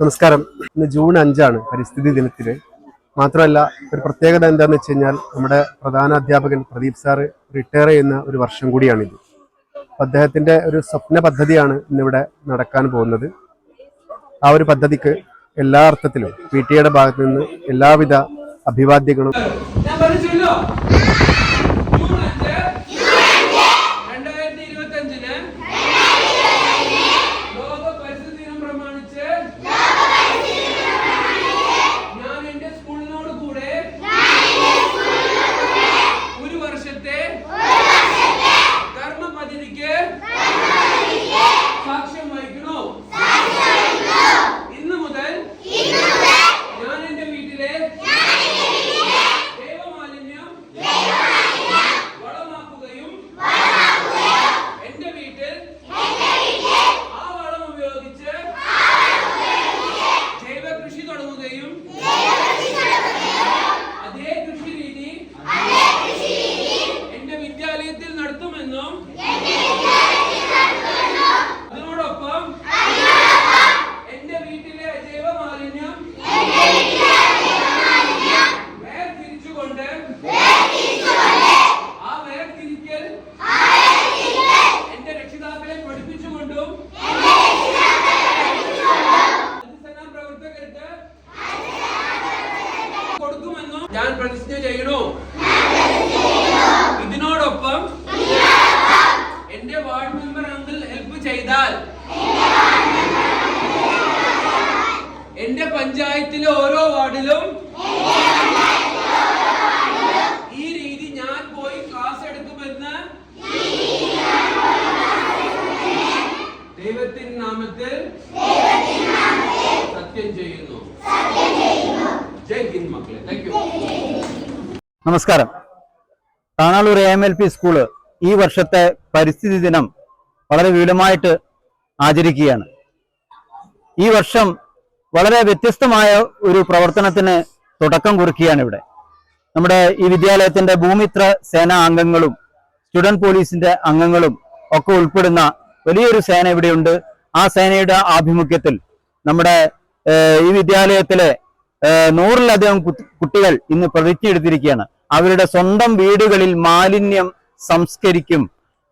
നമസ്കാരം. ഇന്ന് ജൂൺ അഞ്ചാണ് പരിസ്ഥിതി ദിനത്തിൽ. മാത്രമല്ല ഒരു പ്രത്യേകത എന്താണെന്ന് വെച്ച് കഴിഞ്ഞാൽ നമ്മുടെ പ്രധാന അധ്യാപകൻ പ്രദീപ് സാറ് റിട്ടയർ ചെയ്യുന്ന ഒരു വർഷം കൂടിയാണിത്. അദ്ദേഹത്തിന്റെ ഒരു സ്വപ്ന പദ്ധതിയാണ് ഇന്നിവിടെ നടക്കാൻ പോകുന്നത്. ആ ഒരു പദ്ധതിക്ക് എല്ലാ അർത്ഥത്തിലും പി ടി എയുടെ ഭാഗത്തു നിന്ന് എല്ലാവിധ അഭിവാദ്യങ്ങളും ഞാൻ പറഞ്ഞല്ലോ ജൂൺ അഞ്ച് രണ്ടായിരത്തി ഇരുപത്തി അഞ്ചിന് ലോക പരിസ്ഥിതി ദിനം പ്രമാണിച്ച് ഞാൻ എന്റെ സ്കൂളിനോട് കൂടെ ഒരു വർഷത്തെ കർമ്മ പദ്ധതിക്ക് സാക്ഷ്യം വഹിക്കണോ ഇന്ന് മുതൽ ഞാൻ എന്റെ വീട്ടിലെ ദേവമാലിന്യം വളമാക്കുകയും എന്റെ വീട്ടിൽ ആ വളം ഉപയോഗിച്ച് ജൈവ കൃഷി തുടങ്ങുകയും അതേ കൃഷി രീതി എന്റെ വിദ്യാലയത്തിൽ നടത്തുമെന്നും അതിനോടൊപ്പം എന്റെ വീട്ടിലെ ജൈവ മാലിന്യം വേർതിരിച്ചുകൊണ്ട് ആ വേർതിരിക്കൽ എന്റെ രക്ഷിതാക്കളെ പഠിപ്പിച്ചുകൊണ്ടും പരിസ്ഥിതി പ്രവർത്തകർക്ക് കൊടുക്കുമെന്നും ഞാൻ പ്രതിജ്ഞ ചെയ്യണു? ഇതിനോടൊപ്പം എന്റെ വാർഡ് മെമ്പർ അങ്കിൾ ഹെൽപ്പ് ചെയ്താൽ എന്റെ പഞ്ചായത്തിലെ ഓരോ വാർഡിലും നമസ്കാരം. Tanalur A L P school ഈ വർഷത്തെ പരിസ്ഥിതി ദിനം വളരെ വിപുലമായിട്ട് ആചരിക്കുകയാണ്. ഈ വർഷം വളരെ വ്യത്യസ്തമായ ഒരു പ്രവർത്തനത്തിന് തുടക്കം കുറിക്കുകയാണ് ഇവിടെ. നമ്മുടെ ഈ വിദ്യാലയത്തിന്റെ ഭൂമിത്ര സേനാ അംഗങ്ങളും സ്റ്റുഡന്റ് പോലീസിന്റെ അംഗങ്ങളും ഒക്കെ ഉൾപ്പെടുന്ന വലിയൊരു സേന ഇവിടെയുണ്ട്. ആ സേനയുടെ ആഭിമുഖ്യത്തിൽ നമ്മുടെ ഈ വിദ്യാലയത്തിലെ നൂറിലധികം കുട്ടി- കുട്ടികൾ ഇന്ന് പ്രതിജ്ഞ എടുത്തിരിക്കുകയാണ് അവരുടെ സ്വന്തം വീടുകളിൽ മാലിന്യം സംസ്കരിക്കും.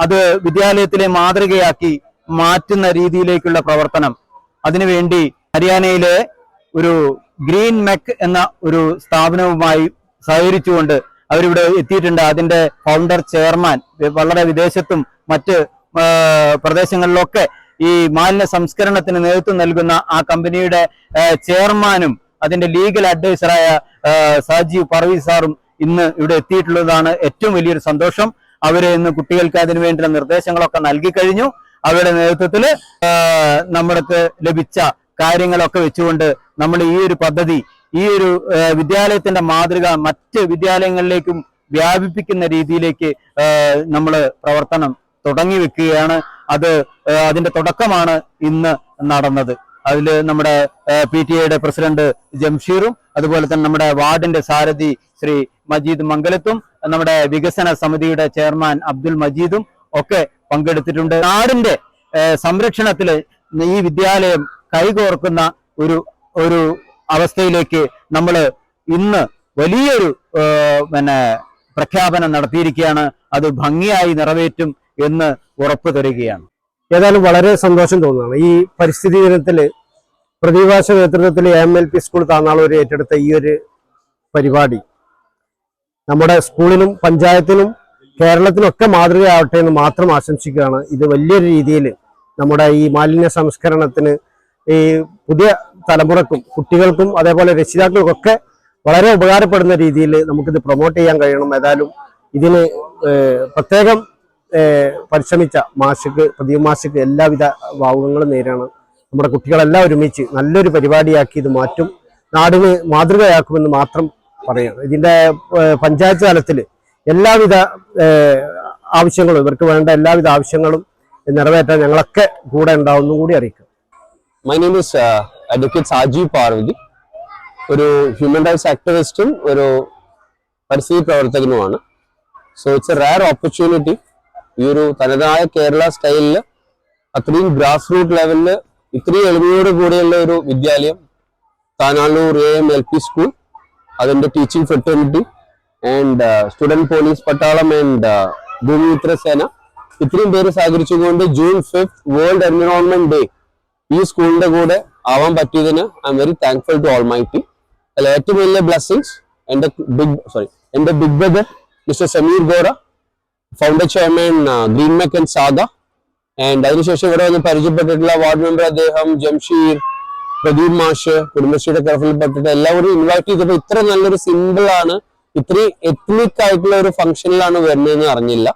അത് വിദ്യാലയത്തിലെ മാതൃകയാക്കി മാറ്റുന്ന രീതിയിലേക്കുള്ള പ്രവർത്തനം. അതിനുവേണ്ടി ഹരിയാനയിലെ ഒരു ഗ്രീൻ മെക്ക് എന്ന ഒരു സ്ഥാപനവുമായി സഹകരിച്ചുകൊണ്ട് അവരിവിടെ എത്തിയിട്ടുണ്ട്. അതിന്റെ ഫൗണ്ടർ ചെയർമാൻ വളരെ വിദേശത്തും മറ്റ് പ്രദേശങ്ങളിലൊക്കെ ഈ മാലിന്യ സംസ്കരണത്തിന് നേതൃത്വം നൽകുന്ന ആ കമ്പനിയുടെ ചെയർമാനും അതിന്റെ ലീഗൽ അഡ്വൈസറായ സാജീവ് പറവി സാറും ഇന്ന് ഇവിടെ എത്തിയിട്ടുള്ളതാണ് ഏറ്റവും വലിയൊരു സന്തോഷം. അവരെ ഇന്ന് കുട്ടികൾക്ക് അതിനു വേണ്ടിയുള്ള നിർദ്ദേശങ്ങളൊക്കെ നൽകി കഴിഞ്ഞു. അവരുടെ നേതൃത്വത്തിൽ നമ്മൾക്ക് ലഭിച്ച കാര്യങ്ങളൊക്കെ വെച്ചുകൊണ്ട് നമ്മൾ ഈ ഒരു പദ്ധതി ഈ ഒരു വിദ്യാലയത്തിന്റെ മാതൃക മറ്റ് വിദ്യാലയങ്ങളിലേക്കും വ്യാപിപ്പിക്കുന്ന രീതിയിലേക്ക് നമ്മൾ പ്രവർത്തനം തുടങ്ങി വെക്കുകയാണ്. അത് അതിന്റെ തുടക്കമാണ് ഇന്ന് നടന്നത്. അതിൽ നമ്മുടെ പി ടി എയുടെ പ്രസിഡന്റ് ജംഷീറും അതുപോലെ തന്നെ നമ്മുടെ വാർഡിന്റെ സാരഥി ശ്രീ മജീദ് മംഗലത്തും നമ്മുടെ വികസന സമിതിയുടെ ചെയർമാൻ അബ്ദുൽ മജീദും ഒക്കെ പങ്കെടുത്തിട്ടുണ്ട്. നാടിന്റെ സംരക്ഷണത്തിൽ ഈ വിദ്യാലയം കൈകോർക്കുന്ന ഒരു ഒരു അവസ്ഥയിലേക്ക് നമ്മൾ ഇന്ന് വലിയൊരു പിന്നെ പ്രഖ്യാപനം നടത്തിയിരിക്കുകയാണ്. അത് ഭംഗിയായി നിറവേറ്റും എന്ന് ഉറപ്പു തരികയാണ് ഏതായാലും വളരെ സന്തോഷം തോന്നുകയാണ് ഈ പരിസ്ഥിതി ദിനത്തിൽ പ്രതിഭാഷ നേതൃത്വത്തിൽ M L P school Tanalur ഏറ്റെടുത്ത ഈ ഒരു പരിപാടി. നമ്മുടെ സ്കൂളിനും പഞ്ചായത്തിനും കേരളത്തിനൊക്കെ മാതൃകയാവട്ടെ എന്ന് മാത്രം ആശംസിക്കുകയാണ്. ഇത് വലിയൊരു രീതിയിൽ നമ്മുടെ ഈ മാലിന്യ സംസ്കരണത്തിന് ഈ പുതിയ തലമുറക്കും കുട്ടികൾക്കും അതേപോലെ രക്ഷിതാക്കൾക്കൊക്കെ വളരെ ഉപകാരപ്പെടുന്ന രീതിയിൽ നമുക്കിത് പ്രൊമോട്ട് ചെയ്യാൻ കഴിയണം. ഏതായാലും ഇതിന് പ്രത്യേകം പരിശ്രമിച്ച മാഷക്ക് പ്രദീപ് മാഷക്ക് എല്ലാവിധ ഭാവുകങ്ങളും നേരാണ് നമ്മുടെ കുട്ടികളെല്ലാം ഒരുമിച്ച് നല്ലൊരു പരിപാടിയാക്കി ഇത് മാറ്റും. നാടിന് മാതൃകയാക്കുമെന്ന് മാത്രം പറയണം ഇതിന്റെ പഞ്ചായത്ത് തലത്തിൽ എല്ലാവിധ ആവശ്യങ്ങളും ഇവർക്ക് വേണ്ട എല്ലാവിധ ആവശ്യങ്ങളും നിറവേറ്റാൻ ഞങ്ങളൊക്കെ കൂടെ ഉണ്ടാവുന്നും കൂടി അറിയിക്കും. My name is advocate Sajeev Parvathi ഒരു ഹ്യൂമൻ റൈറ്റ്സ് ആക്ടിവിസ്റ്റും ഒരു പരിസ്ഥിതി പ്രവർത്തകനുമാണ്. So it's a rare opportunity ഈ ഒരു തനതായ കേരള സ്റ്റൈലിൽ അത്രയും ഗ്രാസ് റൂട്ട് ലെവലിൽ ഇത്രയും എളിമയോട് കൂടിയുള്ള ഒരു വിദ്യാലയം Tanalur A M L P school അതിന്റെ teaching fraternity and student police പട്ടാളം ആൻഡ് ഭൂമിമിത്ര സേന. ഇത്രയും പേര് സഹകരിച്ചുകൊണ്ട് June fifth World Environment Day ഈ സ്കൂളിന്റെ കൂടെ ആവാൻ പറ്റിയതിന് I am very thankful to all my T അതിൽ ഏറ്റവും വലിയ ബ്ലെസ്സിങ്സ് എന്റെ ബിഗ് സോറി എന്റെ big brother mister Sameer Gora founder chairman green മെക്കൻ സാദ ആൻഡ് അതിനുശേഷം ഇവിടെ വന്ന് പരിചയപ്പെട്ടിട്ടുള്ള വാർഡ് മെമ്പർ അദ്ദേഹം ജംഷീർ പ്രദീപ് മാഷ് കുടുംബശ്രീയുടെ കരഫിൽപ്പെട്ടിട്ട് എല്ലാവരും ഇൻവൈറ്റ് ചെയ്തപ്പോൾ ഇത്ര നല്ലൊരു സിമ്പിൾ ആണ് ഇത്രയും എത്നിക് ആയിട്ടുള്ള ഒരു ഫംഗ്ഷനിലാണ് വരുന്നതെന്ന് അറിഞ്ഞില്ല.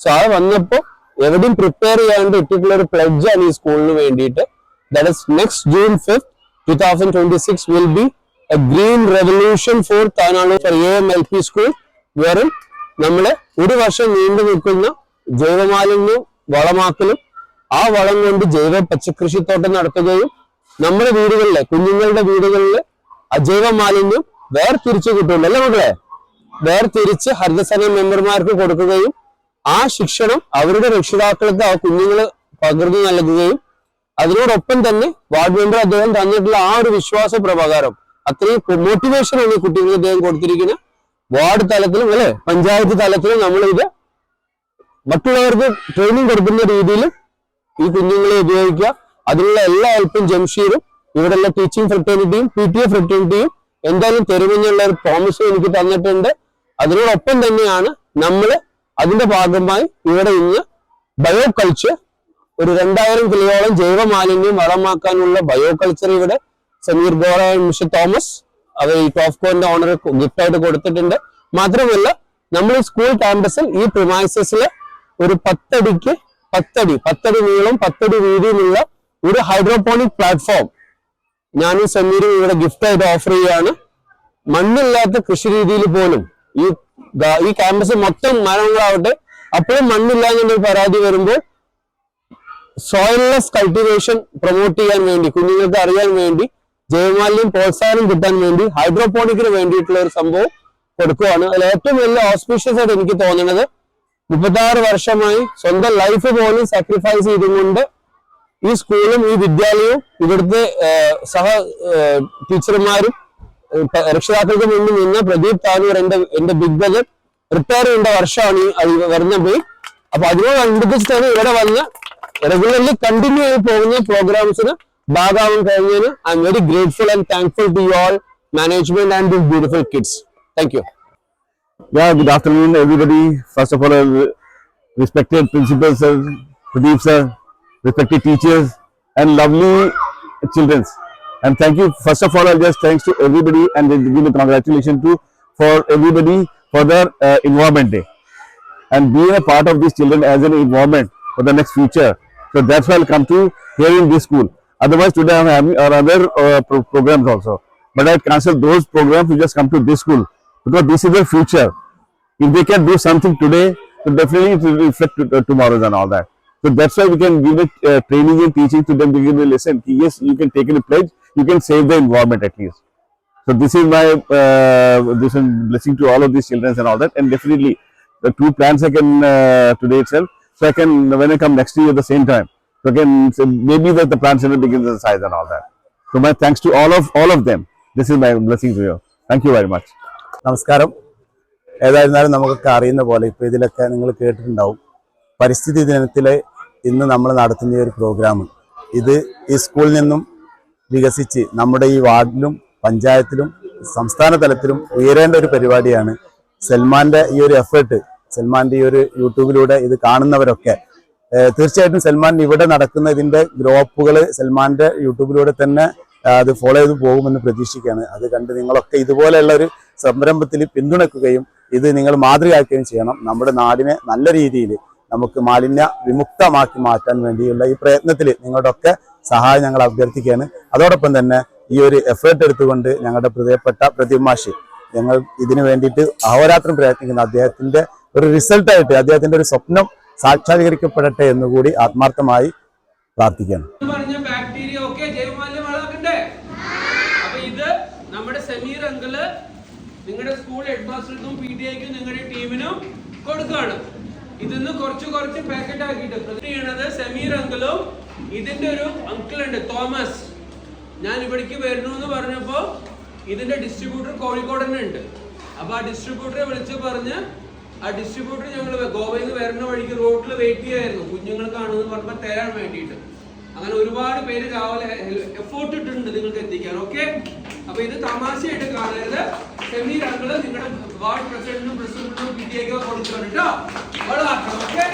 സോ അത് വന്നപ്പോൾ എവിടെയും പ്രിപ്പയർ ചെയ്യാണ്ട് ഇട്ടിട്ടുള്ള ഒരു പ്ലഡ്ജ് ആണ് ഈ സ്കൂളിന് വേണ്ടിയിട്ട്. That is next June fifth two thousand twenty six will be a green revolution for Tanalur A M L P school വെറും നമ്മൾ ഒരു വർഷം നീണ്ടു നിൽക്കുന്ന ജൈവമാലിന്യം വളമാക്കലും ആ വളം കൊണ്ട് ജൈവ പച്ചക്കൃഷിത്തോട്ടം നടത്തുകയും നമ്മുടെ വീടുകളിലെ കുഞ്ഞുങ്ങളുടെ വീടുകളിൽ അജൈവ മാലിന്യം വേർതിരിച്ചു കിട്ടുന്നുണ്ട്. അല്ലേ മക്കളെ? വേർതിരിച്ച് ഹരിതസേന മെമ്പർമാർക്ക് കൊടുക്കുകയും ആ ശിക്ഷണം അവരുടെ രക്ഷിതാക്കൾക്ക് ആ കുഞ്ഞുങ്ങൾ പകർന്നു നൽകുകയും അതിനോടൊപ്പം തന്നെ വാർഡ് മെമ്പർ അദ്ദേഹം തന്നിട്ടുള്ള ആ ഒരു വിശ്വാസ പ്രകാരം അത്രയും മോട്ടിവേഷൻ ആണ് കുട്ടികൾക്ക് അദ്ദേഹം കൊടുത്തിരിക്കുന്നത്. വാർഡ് തലത്തിലും അല്ലെ? പഞ്ചായത്ത് തലത്തിലും നമ്മൾ ഇത് മറ്റുള്ളവർക്ക് ട്രെയിനിങ് കൊടുക്കുന്ന രീതിയിൽ ഈ കുഞ്ഞുങ്ങളെ ഉപയോഗിക്കുക. അതിനുള്ള എല്ലാ ഹെൽപ്പും ജംഷീറും ഇവിടെയുള്ള ടീച്ചിങ് ഫ്രട്ടേണിറ്റിയും പി ടി എ ഫ്രട്ടേണിറ്റിയും എന്തായാലും തരുമെന്നുള്ള ഒരു പ്രോമിസ് എനിക്ക് തന്നിട്ടുണ്ട്. അതിനോടൊപ്പം തന്നെയാണ് നമ്മൾ അതിന്റെ ഭാഗമായി ഇവിടെ ഇന്ന് ബയോ കൾച്ചർ ഒരു രണ്ടായിരം കിലോയോളം ജൈവ മാലിന്യം വളമാക്കാനുള്ള ബയോ കൾച്ചർ ഇവിടെ സമീർ ഗോറ മിസ്റ്റർ തോമസ് അവർ ഈ ടോഫ്കോന്റെ ഓണർ ഗിഫ്റ്റ് ആയിട്ട് കൊടുത്തിട്ടുണ്ട്. മാത്രമല്ല നമ്മൾ സ്കൂൾ ക്യാമ്പസിൽ ഈ പ്രിമൈസസിൽ ഒരു പത്തടിക്ക് പത്തടി പത്തടി നീളം പത്തടി വീതിയിലുള്ള ഒരു ഹൈഡ്രോപോണിക് പ്ലാറ്റ്ഫോം ഞാനും സമീരും ഇവിടെ ഗിഫ്റ്റ് ആയിട്ട് ഓഫർ ചെയ്യാണ് മണ്ണില്ലാത്ത കൃഷി രീതിയിൽ പോലും ഈ ഈ ക്യാമ്പസ് മൊത്തം മരങ്ങളാവട്ടെ അപ്പോഴും മണ്ണില്ല എന്നൊരു പരാതി വരുമ്പോൾ സോയിൽലെസ് കൾട്ടിവേഷൻ പ്രൊമോട്ട് ചെയ്യാൻ വേണ്ടി കുഞ്ഞുങ്ങൾക്ക് അറിയാൻ വേണ്ടി ജൈവമാലിന്യം പ്രോത്സാഹനം കിട്ടാൻ വേണ്ടി ഹൈഡ്രോപോണിക്കിന് വേണ്ടിയിട്ടുള്ള ഒരു സംഭവം കൊടുക്കുകയാണ് അതിൽ ഏറ്റവും വലിയ ഓസ്പീഷ്യസ് ആയിട്ട് എനിക്ക് തോന്നുന്നത് മുപ്പത്താറ് വർഷമായി സ്വന്തം ലൈഫ് പോലും സാക്രിഫൈസ് ചെയ്തുകൊണ്ട് ഈ സ്കൂളും ഈ വിദ്യാലയവും ഇവിടുത്തെ സഹ ടീച്ചർമാരും രക്ഷിതാക്കൾക്ക് മുന്നിൽ നിന്ന് പ്രദീപ് താനൂർ എന്റെ എന്റെ ബിഗ് ബ്രദർ റിട്ടയർ ചെയ്യേണ്ട വർഷമാണ് ഈ വരുന്ന പോയി. അപ്പൊ അതിനോട് അനുബന്ധിച്ചിട്ടാണ് ഇവിടെ വന്ന് റെഗുലർലി കണ്ടിന്യൂ ആയി പോകുന്ന പ്രോഗ്രാംസിന് బాగా ఉంటాయి I am very grateful and thankful to all management and these beautiful kids. Thank you. Yeah, good afternoon, everybody. First of all, uh, respected principals, sir, Pradeep sir, respected teachers, and lovely children. And thank you. First of all, i just thanks to everybody and give a congratulations to for everybody for their uh, involvement day and being a part of these children as an involvement for the next future. So that's why I come to here in this school. Otherwise, today I'm having other uh, pro- programs also. But I cancel those programs to just come to this school because this is the future. If they can do something today, so definitely it will reflect uh, tomorrow and all that. So that's why we can give it uh, training and teaching to them to give a lesson. Yes, you can take in a pledge, you can save the environment at least. So this is my uh, this is blessing to all of these children and all that. And definitely the two plans I can uh, today itself. So I can when I come next year at the same time. So maybe that the plant center begins the size and all that. So my thanks to all of all of them. This is my blessing to you. Thank you very much. നമസ്കാരം ഏതായിരുന്നാലും നമുക്കൊക്കെ അറിയുന്ന പോലെ ഇപ്പോൾ ഇതിലൊക്കെ നിങ്ങൾ കേട്ടിട്ടുണ്ടാവും പരിസ്ഥിതി ദിനത്തിലെ ഇന്ന് നമ്മൾ നടത്തുന്ന ഒരു പ്രോഗ്രാം ഇത് ഈ സ്കൂളിൽ നിന്നും വികസിച്ച് നമ്മുടെ ഈ വാർഡിലും പഞ്ചായത്തിലും സംസ്ഥാന തലത്തിലും ഉയരേണ്ട ഒരു പരിപാടിയാണ് സൽമാന്റെ ഈ ഒരു എഫേർട്ട് സൽമാന്റെ ഈ ഒരു യൂട്യൂബിലൂടെ ഇത് കാണുന്നവരൊക്കെ തീർച്ചയായിട്ടും സൽമാൻ ഇവിടെ നടക്കുന്ന ഇതിന്റെ ഗ്രോപ്പുകൾ സൽമാന്റെ യൂട്യൂബിലൂടെ തന്നെ അത് ഫോളോ ചെയ്ത് പോകുമെന്ന് പ്രതീക്ഷിക്കുകയാണ്. അത് കണ്ട് നിങ്ങളൊക്കെ ഇതുപോലെയുള്ള ഒരു സംരംഭത്തിൽ പിന്തുണക്കുകയും ഇത് നിങ്ങൾ മാതൃകയാക്കുകയും ചെയ്യണം. നമ്മുടെ നാടിനെ നല്ല രീതിയിൽ നമുക്ക് മാലിന്യ വിമുക്തമാക്കി മാറ്റാൻ വേണ്ടിയുള്ള ഈ പ്രയത്നത്തിൽ നിങ്ങളുടെ ഒക്കെ സഹായം ഞങ്ങൾ അഭ്യർത്ഥിക്കുകയാണ്. അതോടൊപ്പം തന്നെ ഈ ഒരു എഫേർട്ട് എടുത്തുകൊണ്ട് ഞങ്ങളുടെ പ്രിയപ്പെട്ട പ്രതിമാഷി ഞങ്ങൾ ഇതിനു വേണ്ടിയിട്ട് അഹോരാത്രം പ്രയത്നിക്കുന്ന അദ്ദേഹത്തിന്റെ ഒരു റിസൾട്ടായിട്ട് അദ്ദേഹത്തിന്റെ ഒരു സ്വപ്നം സാക്ഷാത്കരിക്കപ്പെടട്ടെ എന്നുകൂടി ആത്മാർത്ഥമായി പ്രാർത്ഥിക്കണം ബാക്ടീരിയ ഒക്കെ ജൈവമാലിന്യം വളമാക്കണ്ടേ? അപ്പൊ ഇത് നമ്മുടെ അങ്കിൾ നിങ്ങളുടെ സ്കൂൾ ഹെഡ് മാസ്റ്റർക്കും പി ടി ഐക്കും നിങ്ങളുടെ ടീമിനും കൊടുക്കുകയാണ്. ഇതിന്ന് കുറച്ച് കുറച്ച് പാക്കറ്റ് ആക്കിയിട്ട് ചെയ്യണത് സമീർ അങ്കിളും ഇതിന്റെ ഒരു അങ്കിൾ ഉണ്ട് തോമസ്. ഞാൻ ഇവിടേക്ക് വരുന്നു എന്ന് പറഞ്ഞപ്പോ ഇതിന്റെ ഡിസ്ട്രിബ്യൂട്ടർ കോഴിക്കോട് തന്നെ ഉണ്ട്. അപ്പൊ ആ ഡിസ്ട്രിബ്യൂട്ടറെ വിളിച്ച് പറഞ്ഞ് ആ ഡിസ്ട്രിബ്യൂട്ടർ ഞങ്ങൾ ഗോവയിൽ നിന്ന് വരുന്ന വഴിക്ക് റോഡിൽ വെയിറ്റ് ചെയ്യായിരുന്നു. കുഞ്ഞുങ്ങൾ കാണുമെന്ന് പറഞ്ഞപ്പോൾ തരാൻ വേണ്ടിയിട്ട്. അങ്ങനെ ഒരുപാട് പേര് രാവിലെ എഫോർട്ട് ഇട്ടിട്ടുണ്ട് നിങ്ങൾക്ക് എത്തിക്കാൻ. ഓക്കെ അപ്പൊ ഇത് തമാശയായിട്ട് കാണരുത്. സെമി അങ്കിൾ നിങ്ങളുടെ വാർഡ് പ്രസിഡന്റിനും പ്രസിഡന്റിനും പി ടി ഐക്കോ കൊടുക്കണം ഓക്കെ